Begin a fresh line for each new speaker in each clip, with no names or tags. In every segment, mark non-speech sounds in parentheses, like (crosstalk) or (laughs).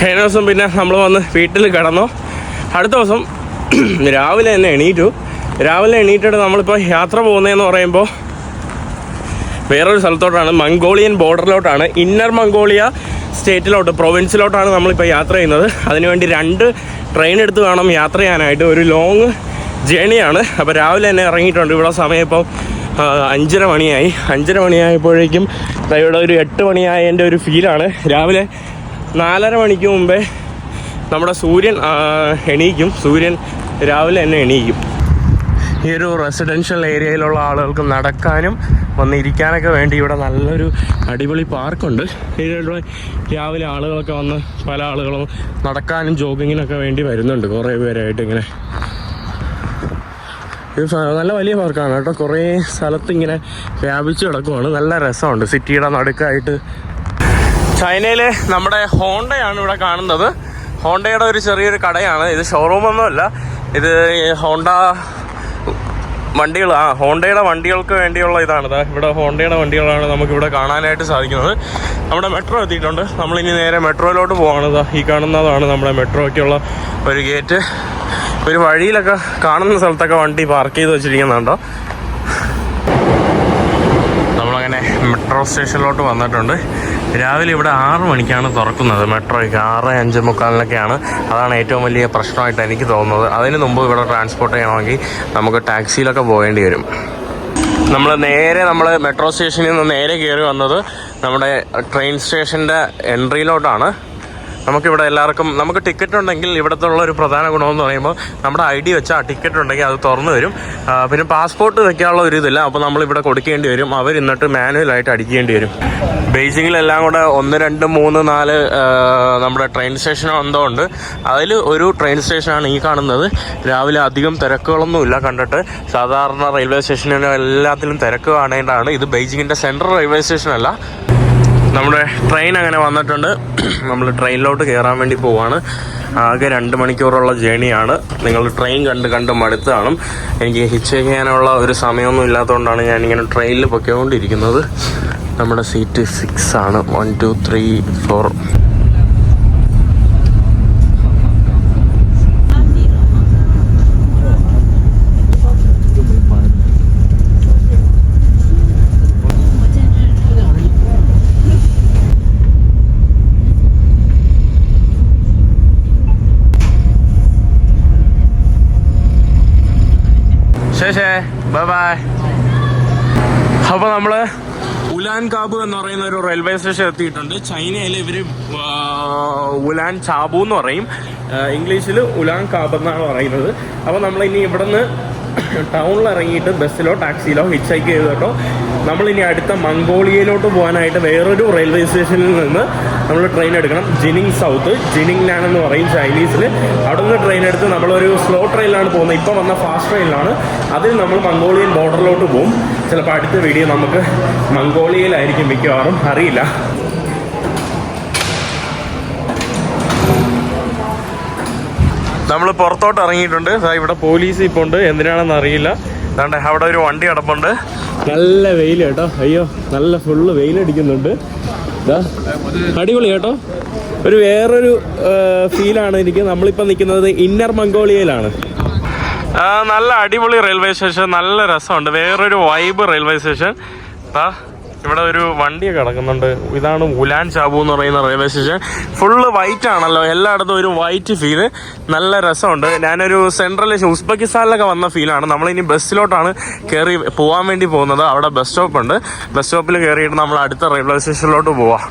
കഴിഞ്ഞ ദിവസം പിന്നെ നമ്മൾ വന്ന് വീട്ടിൽ കിടന്നു. അടുത്ത ദിവസം (clears throat) രാവിലെ തന്നെ എണീറ്റു. രാവിലെ എണീറ്റിട്ട് നമ്മളിപ്പോൾ യാത്ര പോകുന്നതെന്ന് പറയുമ്പോൾ വേറൊരു സ്ഥലത്തോട്ടാണ്. മംഗോളിയൻ ബോർഡറിലോട്ടാണ്. ഇന്നർ മംഗോളിയ സ്റ്റേറ്റിലോട്ട് പ്രൊവിൻസിലോട്ടാണ് നമ്മളിപ്പോൾ യാത്ര ചെയ്യുന്നത്. അതിനുവേണ്ടി രണ്ട് ട്രെയിൻ എടുത്ത് വേണം യാത്ര ചെയ്യാനായിട്ട്. ഒരു ലോങ് ജേണിയാണ്. അപ്പോൾ രാവിലെ തന്നെ ഇറങ്ങിയിട്ടുണ്ട്. ഇവിടെ സമയം ഇപ്പം അഞ്ചര മണിയായി. അഞ്ചര മണിയായപ്പോഴേക്കും ഇവിടെ ഒരു എട്ട് മണിയായതിന്റെ ഒരു ഫീലാണ്. രാവിലെ നാലര മണിക്ക് മുമ്പേ നമ്മുടെ സൂര്യൻ എണീക്കും. സൂര്യൻ രാവിലെ തന്നെ എണീക്കും. ഈ ഒരു റെസിഡൻഷ്യൽ ഏരിയയിലുള്ള ആളുകൾക്ക് നടക്കാനും വന്നിരിക്കാനൊക്കെ വേണ്ടി ഇവിടെ നല്ലൊരു അടിപൊളി പാർക്കുണ്ട്. ഇവിടെ രാവിലെ ആളുകളൊക്കെ വന്ന് പല ആളുകളും നടക്കാനും ജോഗിങ്ങിനൊക്കെ വേണ്ടി വരുന്നുണ്ട്. കുറേ പേരായിട്ട് ഇങ്ങനെ. നല്ല വലിയ പാർക്കാണ് കേട്ടോ. കുറേ സ്ഥലത്ത് ഇങ്ങനെ വ്യാപിച്ച് കിടക്കുവാണ്. നല്ല രസമുണ്ട്. സിറ്റിയുടെ നടുക്കായിട്ട് ചൈനയിലെ നമ്മുടെ ഹോണ്ടയാണ് ഇവിടെ കാണുന്നത്. ഹോണ്ടയുടെ ഒരു ചെറിയൊരു കടയാണ്. ഇത് ഷോറൂമൊന്നുമല്ല ഇത് ഹോണ്ട വണ്ടികൾ ആ ഹോണ്ടയുടെ വണ്ടികൾക്ക് വേണ്ടിയുള്ള ഇതാണ്. ഇവിടെ ഹോണ്ടയുടെ വണ്ടികളാണ് നമുക്കിവിടെ കാണാനായിട്ട് സാധിക്കുന്നത്. നമ്മുടെ മെട്രോ എത്തിയിട്ടുണ്ട്. നമ്മളിനി നേരെ മെട്രോയിലോട്ട് പോവാണ്. ദാ ഈ കാണുന്നതാണ് നമ്മുടെ മെട്രോയ്ക്കുള്ള ഒരു ഗേറ്റ്. ഒരു വഴിയിലൊക്കെ കാണുന്ന സ്ഥലത്തൊക്കെ വണ്ടി പാർക്ക് ചെയ്ത് വെച്ചിരിക്കുന്നുണ്ടോ? നമ്മളങ്ങനെ മെട്രോ സ്റ്റേഷനിലോട്ട് വന്നിട്ടുണ്ട്. രാവിലെ ഇവിടെ ആറ് മണിക്കാണ് തുറക്കുന്നത്. മെട്രോയ്ക്ക് ആറ് അഞ്ച് മുക്കാലിനൊക്കെയാണ്. അതാണ് ഏറ്റവും വലിയ പ്രശ്നമായിട്ട് എനിക്ക് തോന്നുന്നത്. അതിന് മുമ്പ് ഇവിടെ ട്രാൻസ്പോർട്ട് ചെയ്യണമെങ്കിൽ നമുക്ക് ടാക്സിയിലൊക്കെ പോകേണ്ടി വരും. നമ്മൾ നേരെ നമ്മൾ മെട്രോ സ്റ്റേഷനിൽ നിന്ന് നേരെ കയറി വന്നത് നമ്മുടെ ട്രെയിൻ സ്റ്റേഷന്റെ എൻട്രിയിലോട്ടാണ് നമുക്കിവിടെ എല്ലാവർക്കും നമുക്ക് ടിക്കറ്റ് ഉണ്ടെങ്കിൽ ഇവിടുത്തെ ഉള്ള ഒരു പ്രധാന ഗുണമെന്ന് പറയുമ്പോൾ നമ്മുടെ ഐ ഡി വെച്ചാൽ ടിക്കറ്റ് ഉണ്ടെങ്കിൽ അത് തുറന്നു വരും പിന്നെ പാസ്പോർട്ട് വെക്കാനുള്ള ഒരു ഇതില്ല. അപ്പോൾ നമ്മളിവിടെ കൊടുക്കേണ്ടി വരും. അവർ എന്നിട്ട് മാനുവലായിട്ട് അടിക്കേണ്ടി വരും. ബെയ്ജിങ്ങിലെല്ലാം കൂടെ ഒന്ന് രണ്ട് മൂന്ന് നാല് നമ്മുടെ ട്രെയിൻ സ്റ്റേഷൻ എന്തോ അതിൽ ഒരു ട്രെയിൻ സ്റ്റേഷനാണ് ഈ കാണുന്നത്. രാവിലെ അധികം തിരക്കുകളൊന്നുമില്ല കണ്ടിട്ട്. സാധാരണ റെയിൽവേ സ്റ്റേഷനിലും എല്ലാത്തിലും തിരക്ക് കാണേണ്ടതാണ്. ഇത് ബെയ്ജിങ്ങിന്റെ സെൻട്രൽ റെയിൽവേ സ്റ്റേഷനല്ല നമ്മുടെ ട്രെയിൻ അങ്ങനെ വന്നിട്ടുണ്ട്. നമ്മൾ ട്രെയിനിലോട്ട് കയറാൻ വേണ്ടി പോവാണ്. ആകെ രണ്ട് മണിക്കൂറുള്ള ജേണിയാണ് നിങ്ങൾ ട്രെയിൻ കണ്ട് കണ്ട് മടുത്ത് കാണും എനിക്ക് ഹിച്ച് ചെയ്യാനുള്ള ഒരു സമയമൊന്നും ഇല്ലാത്തതുകൊണ്ടാണ് ഇങ്ങനെ ട്രെയിനിൽ പൊയ്ക്കൊണ്ടിരിക്കുന്നത്. നമ്മുടെ സീറ്റ് സിക്സ് ആണ്. വൺ ടു ത്രീ ഫോർ ശേഷേ ബൈ ബൈ അപ്പോൾ നമ്മൾ ഉലാൻ കാബു എന്ന് പറയുന്ന ഒരു റെയിൽവേ സ്റ്റേഷൻ എത്തിയിട്ടുണ്ട്. ചൈനയിൽ ഇവർ ഉലാൻ ചാബു എന്ന് പറയും. ഇംഗ്ലീഷിൽ ഉലാൻ കാബ് എന്നാണ് പറയുന്നത്. അപ്പോൾ നമ്മൾ ഇനി ഇവിടുന്ന് ടൗണിൽ ഇറങ്ങിയിട്ട് ബസ്സിലോ ടാക്സിയിലോ ഹിച്ച് ഹൈക്ക് ചെയ്തിട്ടോ നമ്മളിനി അടുത്ത മംഗോളിയയിലോട്ട് പോകാനായിട്ട് വേറൊരു റെയിൽവേ സ്റ്റേഷനിൽ നിന്ന് നമ്മൾ ട്രെയിൻ എടുക്കണം. ജിനിങ് സൗത്ത് ജിനിങ് നാൻ എന്ന് പറയും ചൈനീസിൽ അവിടെ നിന്ന് ട്രെയിൻ എടുത്ത് നമ്മളൊരു സ്ലോ ട്രെയിനിലാണ് പോകുന്നത്. ഇപ്പോൾ വന്ന ഫാസ്റ്റ് ട്രെയിനിലാണ് അതിൽ നമ്മൾ മംഗോളിയൻ ബോർഡറിലോട്ട് പോകും ചിലപ്പോൾ അടുത്ത വീഡിയോ നമുക്ക് മംഗോളിയയിലായിരിക്കും മിക്കവാറും. അറിയില്ല. നമ്മൾ പുറത്തോട്ട് ഇറങ്ങിയിട്ടുണ്ട്. ഇവിടെ പോലീസ് ഇപ്പോൾ ഉണ്ട്. എന്തിനാണെന്ന് അറിയില്ല. അതുകൊണ്ട് അവിടെ ഒരു വണ്ടി കിടപ്പുണ്ട്. നല്ല വെയിൽ കേട്ടോ. അയ്യോ നല്ല ഫുള്ള് വെയിലടിക്കുന്നുണ്ട് അടിപൊളി കേട്ടോ. ഒരു വേറൊരു ഫീലാണ് എനിക്ക്. നമ്മളിപ്പോൾ നിൽക്കുന്നത് ഇന്നർ മംഗോളിയയിലാണ്. നല്ല അടിപൊളി റെയിൽവേ സ്റ്റേഷൻ നല്ല രസമുണ്ട്. വേറൊരു വൈബ് റെയിൽവേ സ്റ്റേഷൻ ഇവിടെ ഒരു വണ്ടി കിടക്കുന്നുണ്ട്. ഇതാണ് ഉലാൻ ചാബു എന്ന് പറയുന്ന റെയിൽവേ സ്റ്റേഷൻ. ഫുള്ള് വൈറ്റ് ആണല്ലോ. എല്ലായിടത്തും ഒരു വൈറ്റ് ഫീൽ നല്ല രസമുണ്ട്. ഞാനൊരു സെൻട്രൽ ഉസ്ബെക്കിസ്ഥാനിലൊക്കെ വന്ന ഫീലാണ് നമ്മളിനി ബസ്സിലോട്ടാണ് കയറി പോകാൻ വേണ്ടി പോകുന്നത്. അവിടെ ബസ് സ്റ്റോപ്പ് ഉണ്ട്. ബസ് സ്റ്റോപ്പിൽ കയറിയിട്ട് നമ്മൾ അടുത്ത റെയിൽവേ സ്റ്റേഷനിലോട്ട് പോവാം.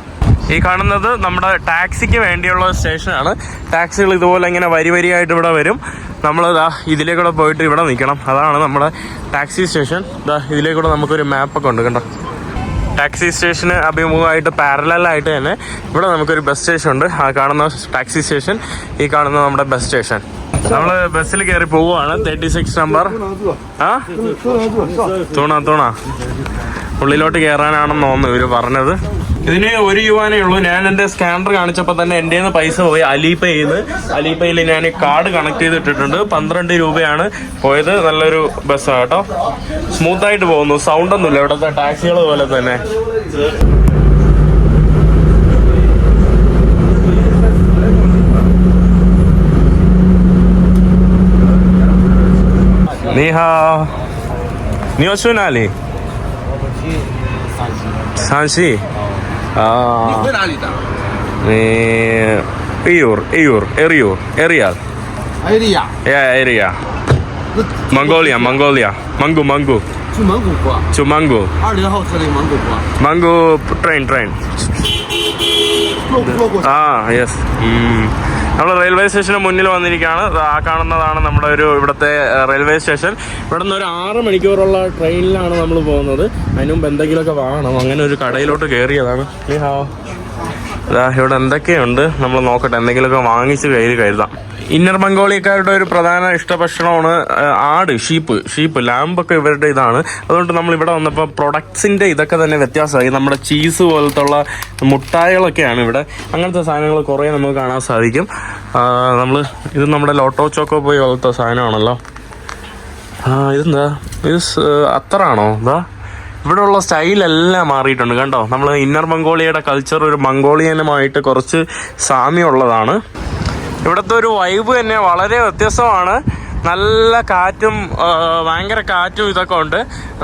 ഈ കാണുന്നത് നമ്മുടെ ടാക്സിക്ക് വേണ്ടിയുള്ള സ്റ്റേഷനാണ് ടാക്സികൾ ഇതുപോലെ ഇങ്ങനെ വരി വരിയായിട്ട് ഇവിടെ വരും. നമ്മൾ ഇതാ ഇതിലേക്കൂടെ പോയിട്ട് ഇവിടെ നിൽക്കണം. അതാണ് നമ്മുടെ ടാക്സി സ്റ്റേഷൻ. ഇതാ ഇതിലേക്കൂടെ നമുക്കൊരു മാപ്പൊക്കെ ഉണ്ട് കണ്ടോ? ടാക്സി സ്റ്റേഷന് അഭിമുഖമായിട്ട് പാരലായിട്ട് തന്നെ ഇവിടെ നമുക്കൊരു ബസ് സ്റ്റേഷൻ ഉണ്ട്. ആ കാണുന്ന ടാക്സി സ്റ്റേഷൻ ഈ കാണുന്ന നമ്മുടെ ബസ് സ്റ്റേഷൻ നമ്മൾ ബസ്സിൽ കയറി പോവുകയാണ്. തേർട്ടി സിക്സ് നമ്പർ ആ? തൂണ തൂണ. ഉള്ളിലോട്ട് കയറാനാണെന്ന് തോന്നുന്നു ഇവർ പറഞ്ഞത്. ഇതിന് ഒരു യുവാനേ ഉള്ളൂ. ഞാൻ എന്റെ സ്കാനർ കാണിച്ചപ്പോൾ തന്നെ എന്റെ പൈസ പോയി അലിപേയിൽ നിന്ന് അലിപേയിൽ ഞാൻ കാർഡ് കണക്ട് ചെയ്തിട്ടിട്ടുണ്ട്. പന്ത്രണ്ട് രൂപയാണ് പോയത്. നല്ലൊരു ബസ്സാണ് കേട്ടോ. സ്മൂത്തായിട്ട് പോകുന്നു. സൗണ്ടൊന്നുമില്ല. ഇവിടുത്തെ ടാക്സികൾ പോലെ തന്നെ. നീഹാ. നീ ഒശുനാലി സാൻഷി. 啊，你
回哪里的？
你 Eyor, Eyor,
Erio, Arial. Area.
Yeah, area. Mongolia, Mongolia, Mango, Mango.
去蒙古国，
就 Mango.
二零号车的蒙古国
，Mango train, train.
Ah
yes. Hmm. നമ്മൾ റെയിൽവേ സ്റ്റേഷന് മുന്നിൽ വന്നിരിക്കുകയാണ്. ആ കാണുന്നതാണ് നമ്മുടെ ഒരു ഇവിടുത്തെ റെയിൽവേ സ്റ്റേഷൻ. ഇവിടെ നിന്ന് ഒരു ആറ് മണിക്കൂറുള്ള ട്രെയിനിലാണ് നമ്മൾ പോകുന്നത്. അതിന് മുമ്പ് എന്തെങ്കിലുമൊക്കെ വാങ്ങണം. അങ്ങനെ ഒരു കടയിലോട്ട് കയറിയതാണ് ഇവിടെ എന്തൊക്കെയുണ്ട്? നമ്മൾ നോക്കട്ടെ. എന്തെങ്കിലുമൊക്കെ വാങ്ങിച്ച് കയ്യിൽ കരുതാം. ഇന്നർ മംഗോളിയക്കാരുടെ ഒരു പ്രധാന ഇഷ്ടഭക്ഷണമാണ് ആട് ഷീപ്പ് ഷീപ്പ് ലാമ്പൊക്കെ ഇവരുടെ ഇതാണ്. അതുകൊണ്ട് നമ്മൾ ഇവിടെ വന്നപ്പോൾ പ്രൊഡക്ട്സിന്റെ ഇതൊക്കെ തന്നെ വ്യത്യാസമായി. നമ്മുടെ ചീസ് പോലത്തുള്ള മുട്ടായികളൊക്കെയാണ് ഇവിടെ. അങ്ങനത്തെ സാധനങ്ങൾ കുറേ നമുക്ക് കാണാൻ സാധിക്കും. നമ്മൾ ഇത് നമ്മുടെ ലോട്ടോ ചോക്കോ പോയി പോലത്തെ സാധനമാണല്ലോ. ആ ഇതെന്താ? ഇത് അത്തറാണോ? എന്താ ഇവിടെ ഉള്ള സ്റ്റൈലെല്ലാം മാറിയിട്ടുണ്ട് കണ്ടോ? നമ്മൾ ഇന്നർ മംഗോളിയയുടെ കൾച്ചർ ഒരു മംഗോളിയനുമായിട്ട് കുറച്ച് സാമ്യമുള്ളതാണ്. ഇവിടുത്തെ ഒരു വൈബ് തന്നെ വളരെ വ്യത്യസ്തമാണ്. നല്ല കാറ്റും ഭയങ്കര കാറ്റും ഇതൊക്കെ ഉണ്ട്.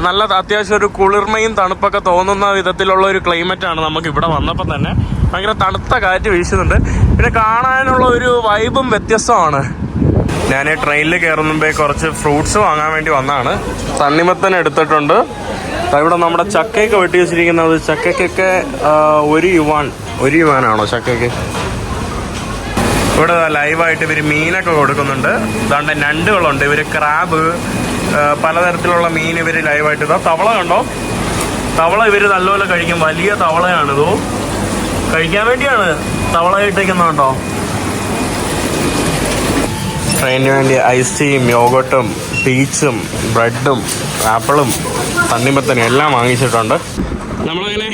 നല്ല അത്യാവശ്യം ഒരു കുളിർമയും തണുപ്പൊക്കെ തോന്നുന്ന വിധത്തിലുള്ള ഒരു ക്ലൈമറ്റ് ആണ് നമുക്ക് ഇവിടെ വന്നപ്പോൾ തന്നെ. ഭയങ്കര തണുത്ത കാറ്റ് വീശുന്നുണ്ട്. പിന്നെ കാണാനുള്ള ഒരു വൈബും വ്യത്യസ്തമാണ്. ഞാൻ ട്രെയിനിൽ കയറുമ്പേ കുറച്ച് ഫ്രൂട്ട്സ് വാങ്ങാൻ വേണ്ടി വന്നതാണ് തണ്ണിമത്തൻ എടുത്തിട്ടുണ്ട്. ഇവിടെ നമ്മുടെ ചക്കയൊക്കെ വെട്ടി വെച്ചിരിക്കുന്നത് ചക്കയ്ക്കൊക്കെ ഒരു യുവാൻ ഒരു യുവാനാണോ ചക്കയ്ക്ക്? ഇവിടെ ലൈവായിട്ട് ഇവർ മീനൊക്കെ കൊടുക്കുന്നുണ്ട്. ഇതാണ്ട് ഞണ്ടുകളുണ്ട്. ഇവർ ക്രാബ് പലതരത്തിലുള്ള മീൻ ഇവർ ലൈവായിട്ട് ഇതാ. തവള കണ്ടോ? തവള ഇവർ നല്ലപോലെ കഴിക്കും. വലിയ തവളയാണിതോ കഴിക്കാൻ വേണ്ടിയാണ് തവള ഇട്ടേക്കുന്നത് കേട്ടോ ട്രെയിനിന് വേണ്ടി ഐസ് ടീയും യോഗട്ടും പീച്ചും ബ്രെഡും ആപ്പിളും തണ്ണിമത്തനും എല്ലാം വാങ്ങിച്ചിട്ടുണ്ട്. നമ്മളങ്ങനെ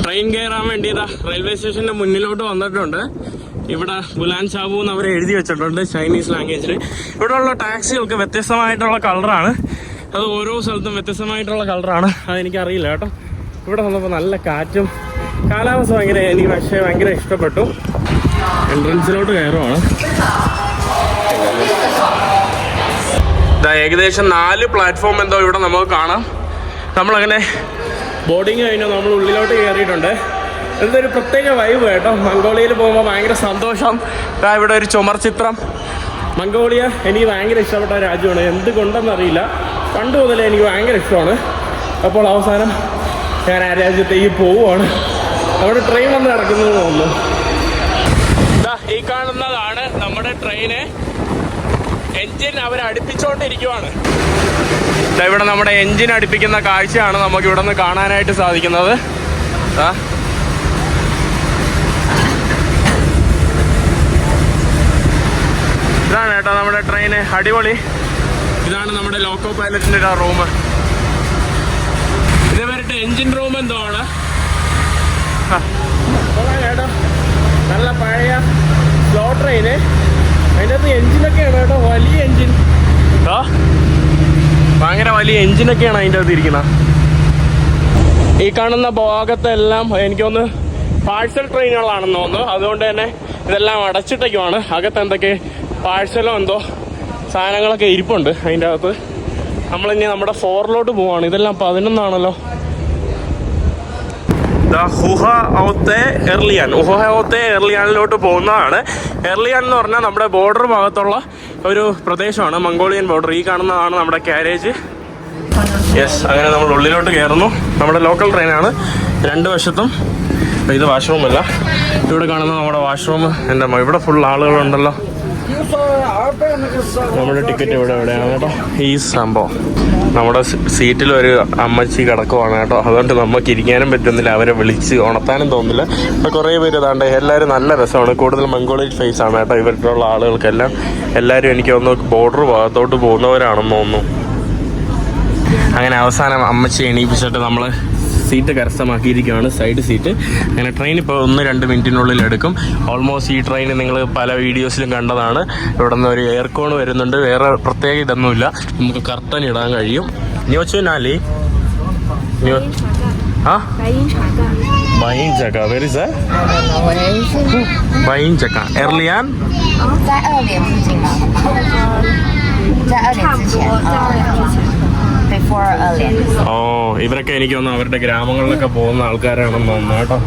ട്രെയിൻ കയറാൻ വേണ്ടി ഇതാ റെയിൽവേ സ്റ്റേഷന്റെ മുന്നിലോട്ട് വന്നിട്ടുണ്ട്. ഇവിടെ ബുലാൻ ഷാബു എന്ന് അവർ എഴുതി വെച്ചിട്ടുണ്ട് ചൈനീസ് ലാംഗ്വേജിൽ ഇവിടെ ഉള്ള ടാക്സികൾക്ക് വ്യത്യസ്തമായിട്ടുള്ള കളറാണ്. അത് ഓരോ സ്ഥലത്തും വ്യത്യസ്തമായിട്ടുള്ള കളറാണ്. അതെനിക്കറിയില്ല കേട്ടോ. ഇവിടെ വന്നപ്പോൾ നല്ല കാറ്റും കാലാവസ്ഥ ഭയങ്കര എനിക്ക് പക്ഷേ ഭയങ്കര ഇഷ്ടപ്പെട്ടു. എൻട്രൻസിലോട്ട് കയറുവാണ്. ഏകദേശം നാല് പ്ലാറ്റ്ഫോം എന്തോ ഇവിടെ നമുക്ക് കാണാം. നമ്മളങ്ങനെ ബോർഡിങ് കഴിഞ്ഞു നമ്മൾ ഉള്ളിലോട്ട് കയറിയിട്ടുണ്ട്. എന്തൊരു പ്രത്യേക വൈബ് കേട്ടോ. മംഗോളിയയിൽ പോകുമ്പോൾ ഭയങ്കര സന്തോഷം. ഇവിടെ ഒരു ചുമർ ചിത്രം. മംഗോളിയ എനിക്ക് ഭയങ്കര ഇഷ്ടപ്പെട്ട രാജ്യമാണ്. എന്തുകൊണ്ടെന്നറിയില്ല. പണ്ട് മുതലേ എനിക്ക് ഭയങ്കര ഇഷ്ടമാണ്. അപ്പോൾ അവസാനം ഞാൻ ആ രാജ്യത്തേക്ക് പോവുകയാണ്. അവിടെ ട്രെയിൻ വന്ന് കിടക്കുന്നത് തോന്നുന്നു. ഈ കാണുന്നതാണ് നമ്മുടെ ട്രെയിന് എൻജിൻ അവർ അടുപ്പിച്ചോണ്ടിരിക്കുവാണ്. ദാ ഇവിടെ നമ്മുടെ എൻജിൻ അടുപ്പിക്കുന്ന കാഴ്ചയാണ് നമുക്ക് ഇവിടെ നിന്ന് കാണാനായിട്ട് സാധിക്കുന്നത്. ഇതാണ് കേട്ടോ നമ്മുടെ ട്രെയിന്. അടിപൊളി. ഇതാണ് നമ്മുടെ ലോക്കോ പൈലറ്റിന്റെ റൂം. ഇത് എൻജിൻ റൂം എന്തോ ആണ്. കേട്ടോ നല്ല പഴയ സ്ലോ ട്രെയിന്. വലിയ ഭയങ്കര വലിയ എഞ്ചിനൊക്കെയാണ് അതിന്റെ അകത്ത് ഇരിക്കുന്നത്. ഈ കാണുന്ന ഭാഗത്തെല്ലാം എനിക്കൊന്ന് പാഴ്സൽ ട്രെയിനുകളാണെന്ന് തോന്നുന്നു. അതുകൊണ്ട് തന്നെ ഇതെല്ലാം അടച്ചിട്ടേക്കുമാണ് അകത്ത് എന്തൊക്കെ പാഴ്സലോ എന്തോ സാധനങ്ങളൊക്കെ ഇരിപ്പുണ്ട് അതിന്റെ അകത്ത്. നമ്മളിനി നമ്മുടെ ഫോറിലോട്ട് പോവാണ്. ഇതെല്ലാം പതിനൊന്നാണല്ലോ. ദാ ഹുഹ ഔത്തെ എർലിയാൻ. ഉഹ ഔത്തെ എർലിയാനിലോട്ട് പോകുന്നതാണ്. എർലിയാൻ എന്ന് പറഞ്ഞാൽ നമ്മുടെ ബോർഡർ ഭാഗത്തുള്ള ഒരു പ്രദേശമാണ്. മംഗോളിയൻ ബോർഡർ ഈ കാണുന്നതാണ് നമ്മുടെ ക്യാരേജ് യെസ് അങ്ങനെ നമ്മൾ ഉള്ളിലോട്ട് കയറുന്നു. നമ്മുടെ ലോക്കൽ ട്രെയിനാണ് രണ്ട് വശത്തും ഇത് വാഷ്റൂമല്ല ഇവിടെ കാണുന്ന നമ്മുടെ വാഷ്റൂം എന്റെ ഇവിടെ ഫുൾ ആളുകളുണ്ടല്ലോ. നമ്മുടെ ടിക്കറ്റ് ഇവിടെ എവിടെയാണ് കേട്ടോ. ഈ സംഭവം. നമ്മുടെ സീറ്റിൽ ഒരു അമ്മച്ചി കിടക്കുവാണ് കേട്ടോ. അതുകൊണ്ട് നമുക്ക് ഇരിക്കാനും പറ്റുന്നില്ല. അവരെ വിളിച്ച് ഉണർത്താനും തോന്നില്ല ഇപ്പൊ കുറേ പേര് ഇതാണ്ട് എല്ലാവരും നല്ല രസമാണ്. കൂടുതൽ മംഗോളിയൻ ഫേസ് ആണ് കേട്ടോ ഇവരുടെ ആളുകൾക്കെല്ലാം. എല്ലാവരും എനിക്ക് തോന്നുന്നു ബോർഡർ ഭാഗത്തോട്ട് പോകുന്നവരാണെന്ന് തോന്നുന്നു. അങ്ങനെ അവസാനം അമ്മച്ചി എണീപ്പിച്ചിട്ട് നമ്മൾ സീറ്റ് കരസ്ഥമാക്കിയിരിക്കുകയാണ് സൈഡ് സീറ്റ് അങ്ങനെ ട്രെയിൻ ഇപ്പോൾ ഒന്ന് രണ്ട് മിനിറ്റിനുള്ളിൽ എടുക്കും ഓൾമോസ്റ്റ് ഈ ട്രെയിൻ നിങ്ങൾ പല വീഡിയോസിലും കണ്ടതാണ് ഇവിടെ നിന്ന് ഒരു എയർകോൺ വരുന്നുണ്ട് വേറെ പ്രത്യേക ഇതൊന്നുമില്ല നമുക്ക് കർട്ടൻ ഇടാൻ കഴിയും ന്യൂച്ചു നാലി ന്യൂ ആ
白银茶盖。
ബൈൻ ചക്ക വെരി സാർ
喂，是
ബൈൻ ചക്ക എർലിയാൻ
在二连附近吗？ 在二点之前
ഓ ഇവരൊക്കെ എനിക്ക് തോന്നുന്നു അവരുടെ ഗ്രാമങ്ങളിലൊക്കെ പോകുന്ന ആൾക്കാരാണെന്ന് തോന്നുന്നു കേട്ടോ.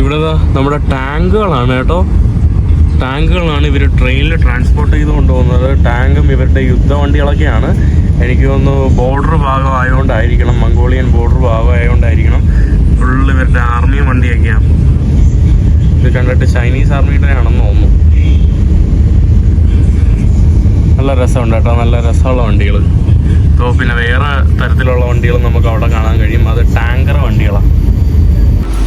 ഇവിടെ നമ്മുടെ ടാങ്കുകളാണ് കേട്ടോ. ടാങ്കുകളാണ് ഇവർ ട്രെയിനിൽ ട്രാൻസ്പോർട്ട് ചെയ്ത് കൊണ്ടുപോകുന്നത്. ടാങ്കും ഇവരുടെ യുദ്ധവണ്ടികളൊക്കെയാണ്. എനിക്ക് തോന്നുന്നു ബോർഡർ ഭാഗം ആയതുകൊണ്ടായിരിക്കണം മംഗോളിയൻ ബോർഡർ ഭാഗം ആയതുകൊണ്ടായിരിക്കണം ഫുള്ള് ഇവരുടെ ആർമി വണ്ടിയൊക്കെയാണ് ഇത് കണ്ടിട്ട് ചൈനീസ് ആർമിയുടെ ആണെന്ന് തോന്നുന്നു. നല്ല രസമുണ്ട് കേട്ടോ. നല്ല രസമുള്ള വണ്ടികൾ അപ്പോൾ പിന്നെ വേറെ തരത്തിലുള്ള വണ്ടികൾ നമുക്ക് അവിടെ കാണാൻ കഴിയും. അത് ടാങ്കർ വണ്ടികളാണ്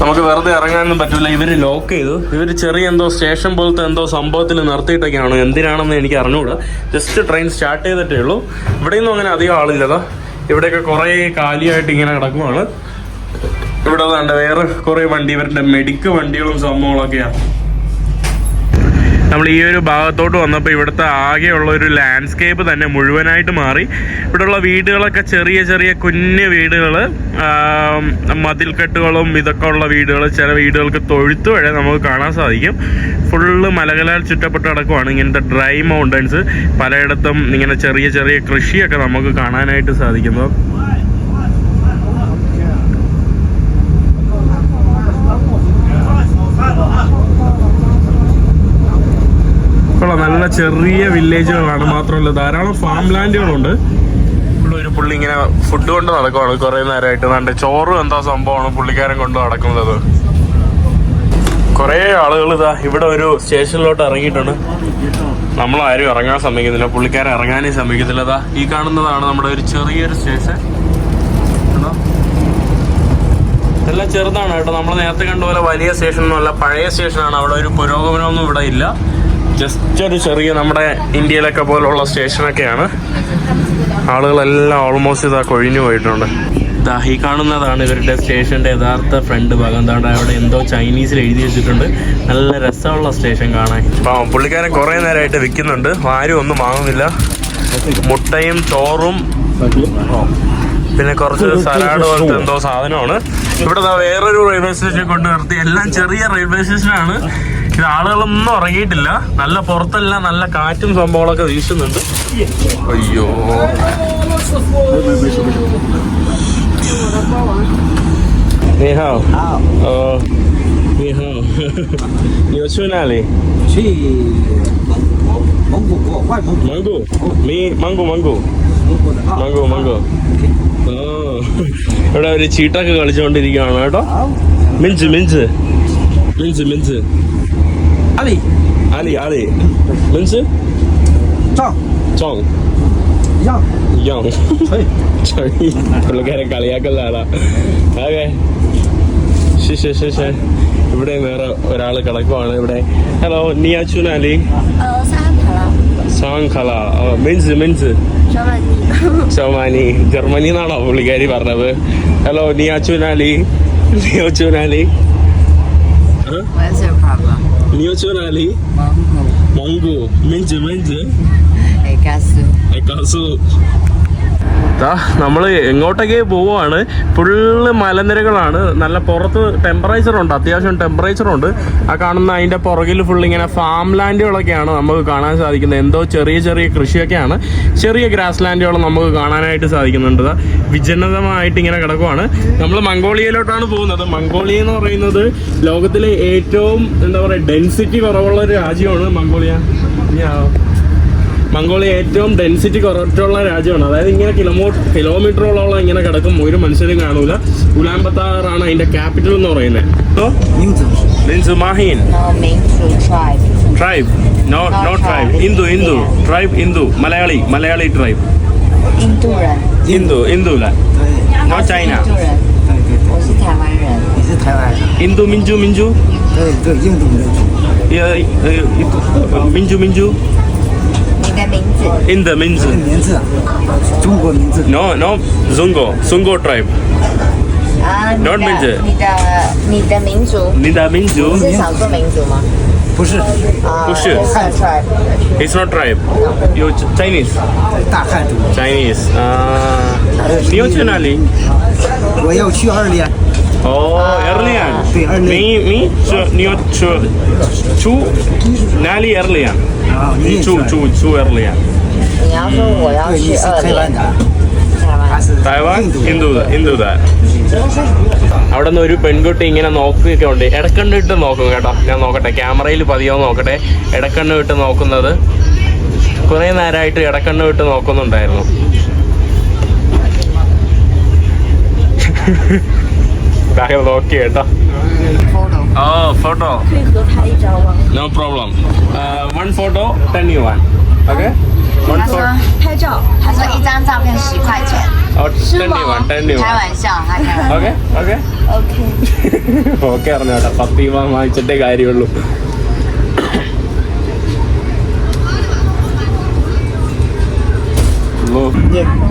നമുക്ക് വെറുതെ ഇറങ്ങാനൊന്നും പറ്റില്ല ഇവർ ലോക്ക് ചെയ്തു. ഇവർ ചെറിയ എന്തോ സ്റ്റേഷൻ പോലത്തെ എന്തോ സംഭവത്തിൽ നിർത്തിയിട്ടൊക്കെയാണ്. എന്തിനാണെന്ന് എനിക്ക് അറിഞ്ഞുകൂടാ ജസ്റ്റ് ട്രെയിൻ സ്റ്റാർട്ട് ചെയ്തിട്ടേ ഉള്ളൂ. ഇവിടെയൊന്നും അങ്ങനെ അധികം ആളില്ലതാ. ഇവിടെയൊക്കെ കുറേ കാലിയായിട്ട് ഇങ്ങനെ കിടക്കുവാണ്. ഇവിടെ വേണ്ട വേറെ കുറെ വണ്ടി ഇവരുടെ മെഡിക്ക് വണ്ടികളും സംഭവങ്ങളൊക്കെയാണ് നമ്മൾ ഈ ഒരു ഭാഗത്തോട്ട് വന്നപ്പോൾ ഇവിടുത്തെ ആകെയുള്ള ഒരു ലാൻഡ്സ്കേപ്പ് തന്നെ മുഴുവനായിട്ട് മാറി. ഇവിടെയുള്ള വീടുകളൊക്കെ ചെറിയ ചെറിയ കുഞ്ഞു വീടുകൾ മതിൽക്കെട്ടുകളും ഇതൊക്കെ ഉള്ള വീടുകൾ ചില വീടുകൾക്ക് തൊഴുത്ത് വരെ നമുക്ക് കാണാൻ സാധിക്കും. ഫുള്ള് മലകളാൽ ചുറ്റപ്പെട്ട് കിടക്കുവാണ് ഇങ്ങനത്തെ ഡ്രൈ മൗണ്ടൻസ് പലയിടത്തും ഇങ്ങനെ ചെറിയ ചെറിയ കൃഷിയൊക്കെ നമുക്ക് കാണാനായിട്ട് സാധിക്കുന്നു കൊള്ളാം നല്ല ചെറിയ വില്ലേജുകളാണ് മാത്രമല്ല ധാരാളം ഫാം ലാൻഡുകളുണ്ട് ഒരു പുള്ളി ഇങ്ങനെ ഫുഡ് കൊണ്ട് നടക്കുവാണ് കുറെ നേരമായിട്ട് നല്ല ചോറ് എന്താ സംഭവമാണ് പുള്ളിക്കാരൻ കൊണ്ട് നടക്കുന്നത്? കുറേ ആളുകൾ ഇതാ ഇവിടെ ഒരു സ്റ്റേഷനിലോട്ട് ഇറങ്ങിയിട്ടുണ്ട്. നമ്മളാരും ഇറങ്ങാൻ സമ്മതിക്കുന്നില്ല. പുള്ളിക്കാരൻ ഇറങ്ങാനേ സമ്മതിക്കുന്നില്ല ഇതാ ഈ കാണുന്നതാണ് നമ്മുടെ ഒരു ചെറിയൊരു സ്റ്റേഷൻ? എല്ലാം ചെറുതാണ് കേട്ടോ. നമ്മൾ നേരത്തെ കണ്ടുപോലെ വലിയ സ്റ്റേഷൻ ഒന്നുമല്ല പഴയ സ്റ്റേഷനാണ്. അവിടെ ഒരു പുരോഗമനമൊന്നും ഇവിടെ ഇല്ല. ജസ്റ്റ് ഒരു ചെറിയ നമ്മുടെ ഇന്ത്യയിലൊക്കെ പോലുള്ള സ്റ്റേഷനൊക്കെയാണ്. ആളുകളെല്ലാം ഓൾമോസ്റ്റ് ഇതാ കൊഴിഞ്ഞു പോയിട്ടുണ്ട്. ഇതാ ഈ കാണുന്നതാണ് ഇവരുടെ സ്റ്റേഷന്റെ യഥാർത്ഥ ഫ്രണ്ട് ഭാഗം. താണ്ട് അവിടെ എന്തോ ചൈനീസിൽ എഴുതി വെച്ചിട്ടുണ്ട്. നല്ല രസമുള്ള സ്റ്റേഷൻ കാണാൻ. അപ്പം പുള്ളിക്കാരൻ കുറേ നേരമായിട്ട് വിൽക്കുന്നുണ്ട്. ആരും ഒന്നും വാങ്ങുന്നില്ല. മുട്ടയും ചോറും പിന്നെ കുറച്ച് സലാഡ് പോലത്തെ എന്തോ സാധനമാണ്. ഇവിടെ വേറൊരു റെയിൽവേ സ്റ്റേഷൻ കൊണ്ട് നിർത്തി. എല്ലാം ചെറിയ റെയിൽവേ സ്റ്റേഷനാണ് ഇത് ആളുകളൊന്നും ഇറങ്ങിയിട്ടില്ല നല്ല പുറത്തെല്ലാം നല്ല കാറ്റും സംഭവങ്ങളൊക്കെ വീശുന്നുണ്ട്. അയ്യോ. നീ ഹോ ഓ നീ മംഗോ മംഗോ ഇവിടെ അവർ ചീട്ടൊക്കെ കളിച്ചോണ്ടിരിക്കുകയാണ് കേട്ടോ. മിഞ്ച് മിഞ്ച് മിഞ്ച് മിഞ്ച്
അലി.
അലി അലി. മിഞ്ച് ചോങ് പുള്ളിക്കാരൻ കളിയാക്കലാടാ ഓക്കെ. ശിശ ശിശ ഇവിടെ വേറെ ഒരാൾ കിടക്കുവാണ് ഇവിടെ. ഹലോ
നിയാച്ചു
അലി ശാങ്കള മെൻസ് മെൻസ് ഷമാനി ജർമ്മനി എന്നാണോ പുള്ളിക്കാരി പറഞ്ഞത് ഹലോ നിയ
ചുനാലി നിയോ ചുനാലി
നിയോ ചുനാലി മംഗു മെൻസ്
മെൻസ് എക്കാസു
എക്കാസു നമ്മൾ എങ്ങോട്ടൊക്കെ പോവുകയാണ്. ഫുള്ള് മലനിരകളാണ്. നല്ല പുറത്ത് ടെമ്പറേച്ചർ ഉണ്ട് അത്യാവശ്യം ടെമ്പറേച്ചർ ഉണ്ട്. ആ കാണുന്ന അതിന്റെ പുറകിൽ ഫുൾ ഇങ്ങനെ ഫാം ലാൻഡുകളൊക്കെയാണ് നമുക്ക് കാണാൻ സാധിക്കുന്നത്. എന്തോ ചെറിയ ചെറിയ കൃഷിയൊക്കെയാണ്. ചെറിയ ഗ്രാസ് ലാൻഡുകൾ നമുക്ക് കാണാനായിട്ട് സാധിക്കുന്നുണ്ട്. വിജനതമായിട്ട് ഇങ്ങനെ കിടക്കുവാണ്. നമ്മൾ മംഗോളിയയിലോട്ടാണ് പോകുന്നത്. മംഗോളിയ എന്ന് പറയുന്നത് ലോകത്തിലെ ഏറ്റവും എന്താ പറയുക ഡെൻസിറ്റി കുറവുള്ള ഒരു രാജ്യമാണ് മംഗോളിയ. മംഗോളിയ ഏറ്റവും ഡെൻസിറ്റി കുറച്ചുള്ള രാജ്യമാണ്. അതായത് ഇങ്ങനെ കിലോമോ കിലോമീറ്ററോളം ഇങ്ങനെ കിടക്കും. ഒരു മനുഷ്യരും കാണൂല. ആണ് അതിന്റെ ക്യാപിറ്റൽ എന്ന് പറയുന്നത് Maheen
tribe no
no tribe Hindu
Hindu tribe Hindu Malayali Malayali
tribe Hindu Hindu no China
Hindu Minchu മിഞ്ചു മിഞ്ചു മിഞ്ചു
in the
Minzu. No, no, Zungo, Zungo
tribe. Uh,
Not Minzu.
你的你的民族
Nida 你 Minzu,
是少数民族吗？
不是
啊、
不是
tribe。
it's not tribe. You Ch- Chinese.
大汉族
，Chinese. Ah, new Chunali.
我要去二连
，Oh, Erlian.
Oh, 对，
二连 Me, me, Chu, new Chu, Chu, Nali Erlian.
啊，
Mi
你也
chu,
喜欢
chu, chu Erlian.
你要说我要
对，
去
你是
二连，
台湾的，
台湾
他是
台湾
印度
Hindu Hindu അവിടെ നിന്ന് ഒരു പെൺകുട്ടി ഇങ്ങനെ നോക്കുകയൊക്കെ ഉണ്ട് ഇടക്കണ്ണിട്ട് നോക്കും കേട്ടോ ഞാൻ നോക്കട്ടെ ക്യാമറയിൽ പതിയോ നോക്കട്ടെ ഇടക്കണ്ണ് വിട്ട് നോക്കുന്നത് കുറെ നേരമായിട്ട് ഇടക്കണ്ണ് വിട്ട് നോക്കുന്നുണ്ടായിരുന്നു താങ്കൾ (laughs) നോക്കി കേട്ടോ
photo，
oh photo
可以合拍一张吗？
no problem one photo ten yuan okay one
他说
photo
拍照，他说一张照片十块钱，
ten yuan ten U
开
one
玩笑，他开玩笑。
okay okay
OK，
okay അറിഞ്ഞു കേട്ടോ പത്ത് രൂപ വാങ്ങിച്ചിട്ടേ കാര്യമുള്ളൂ